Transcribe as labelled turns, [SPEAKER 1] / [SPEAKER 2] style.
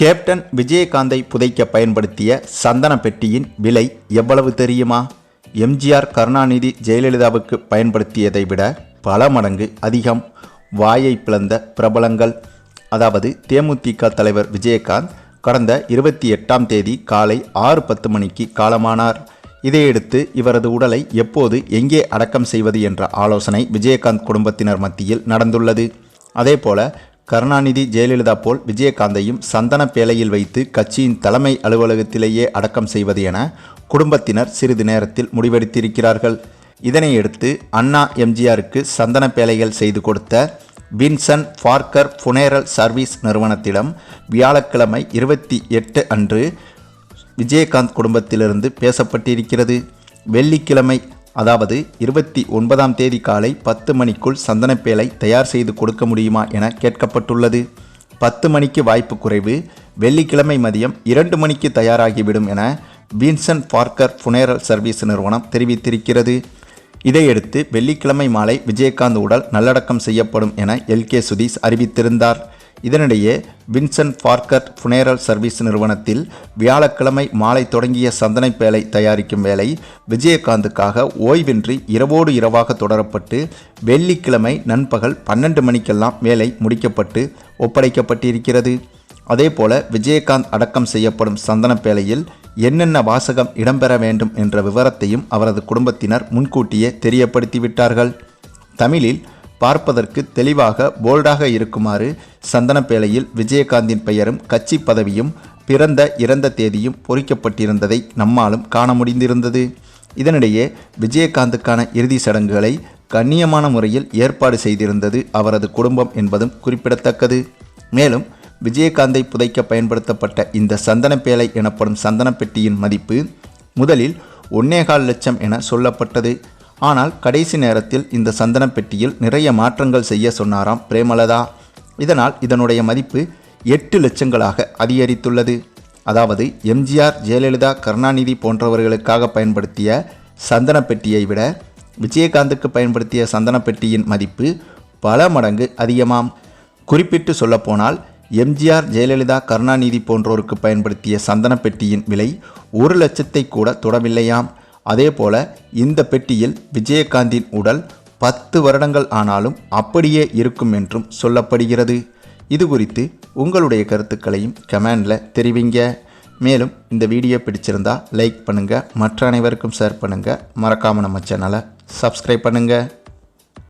[SPEAKER 1] Captain விஜயகாந்தை புதைக்க பயன்படுத்திய சந்தன பெட்டியின் விலை எவ்வளவு தெரியுமா? எம்ஜிஆர் கருணாநிதி ஜெயலலிதாவுக்கு பயன்படுத்தியதை விட பல மடங்கு அதிகம். வாயை பிளந்த பிரபலங்கள். அதாவது தேமுதிக தலைவர் விஜயகாந்த் கடந்த இருபத்தி எட்டாம் தேதி காலை ஆறு பத்து மணிக்கு காலமானார். இதையடுத்து இவரது உடலை எப்போது எங்கே அடக்கம் செய்வது என்ற ஆலோசனை விஜயகாந்த் குடும்பத்தினர் மத்தியில் நடந்துள்ளது. அதேபோல கருணாநிதி ஜெயலலிதா போல் விஜயகாந்தையும் சந்தன பேழையில் வைத்து கட்சியின் தலைமை அலுவலகத்திலேயே அடக்கம் செய்வது என குடும்பத்தினர் சிறிது நேரத்தில் முடிவெடுத்திருக்கிறார்கள். இதனையடுத்து அண்ணா எம்ஜிஆருக்கு சந்தன பேழைகள் செய்து கொடுத்த வின்சன் ஃபார்க்கர் புனேரல் சர்வீஸ் நிறுவனத்திடம் வியாழக்கிழமை இருபத்தி எட்டு அன்று விஜயகாந்த் குடும்பத்திலிருந்து பேசப்பட்டிருக்கிறது. வெள்ளிக்கிழமை அதாவது இருபத்தி ஒன்பதாம் தேதி காலை பத்து மணிக்குள் சந்தனப்பேலை தயார் செய்து கொடுக்க முடியுமா என கேட்கப்பட்டுள்ளது. பத்து மணிக்கு வாய்ப்பு குறைவு வெள்ளிக்கிழமை மதியம் இரண்டு மணிக்கு தயாராகிவிடும் என வின்சன் பார்க்கர் புனேரல் சர்வீஸ் நிறுவனம் தெரிவித்திருக்கிறது. இதையடுத்து வெள்ளிக்கிழமை மாலை விஜயகாந்த் உடல் நல்லடக்கம் செய்யப்படும் என எல் கே சுதீஷ் அறிவித்திருந்தார். இதனிடையே வின்சன் பார்க்கர் புனேரல் சர்வீஸ் நிறுவனத்தில் வியாழக்கிழமை மாலை தொடங்கிய சந்தனை பேலை தயாரிக்கும் வேலை விஜயகாந்துக்காக ஓய்வின்றி இரவோடு இரவாக தொடரப்பட்டு வெள்ளிக்கிழமை நண்பகல் பன்னெண்டு மணிக்கெல்லாம் வேலை முடிக்கப்பட்டு ஒப்படைக்கப்பட்டிருக்கிறது. அதேபோல விஜயகாந்த் அடக்கம் செய்யப்படும் சந்தனப்பேலையில் என்னென்ன வாசகம் இடம்பெற வேண்டும் என்ற விவரத்தையும் அவரது குடும்பத்தினர் முன்கூட்டியே தெரியப்படுத்திவிட்டார்கள். தமிழில் பார்ப்பதற்கு தெளிவாக போல்டாக இருக்குமாறு சந்தனப்பேழையில் விஜயகாந்தின் பெயரும் கட்சி பதவியும் பிறந்த இறந்த தேதியும் பொறிக்கப்பட்டிருந்ததை நம்மாலும் காண முடிந்திருந்தது. இதனிடையே விஜயகாந்துக்கான இறுதி சடங்குகளை கண்ணியமான முறையில் ஏற்பாடு செய்திருந்தது அவரது குடும்பம் என்பதும் குறிப்பிடத்தக்கது. மேலும் விஜயகாந்தை புதைக்க பயன்படுத்தப்பட்ட இந்த சந்தனப்பேலை எனப்படும் சந்தனப்பெட்டியின் மதிப்பு முதலில் ஒன்னேகால் லட்சம் என சொல்லப்பட்டது. ஆனால் கடைசி நேரத்தில் இந்த சந்தனப்பெட்டியில் நிறைய மாற்றங்கள் செய்ய சொன்னாராம் பிரேமலதா. இதனால் இதனுடைய மதிப்பு எட்டு லட்சங்களாக அதிகரித்துள்ளது. அதாவது எம்ஜிஆர் ஜெயலலிதா கருணாநிதி போன்றவர்களுக்காக பயன்படுத்திய சந்தனப்பெட்டியை விட விஜயகாந்துக்கு பயன்படுத்திய சந்தனப்பெட்டியின் மதிப்பு பல மடங்கு அதிகமாம். குறிப்பிட்டு சொல்லப்போனால் எம்ஜிஆர் ஜெயலலிதா கருணாநிதி போன்றோருக்கு பயன்படுத்திய சந்தனப்பெட்டியின் விலை ஒரு லட்சத்தை கூட தொடவில்லையாம். அதேபோல இந்த பெட்டியில் விஜயகாந்தின் உடல் பத்து வருடங்கள் ஆனாலும் அப்படியே இருக்கும் என்றும் சொல்லப்படுகிறது. இது குறித்து உங்களுடைய கருத்துக்களையும் கமெண்டில் தெரிவிங்க. மேலும் இந்த வீடியோ பிடிச்சிருந்தா லைக் பண்ணுங்கள் மற்ற அனைவருக்கும் ஷேர் பண்ணுங்கள் மறக்காமல் நம்ம சேனலை சப்ஸ்கிரைப் பண்ணுங்கள்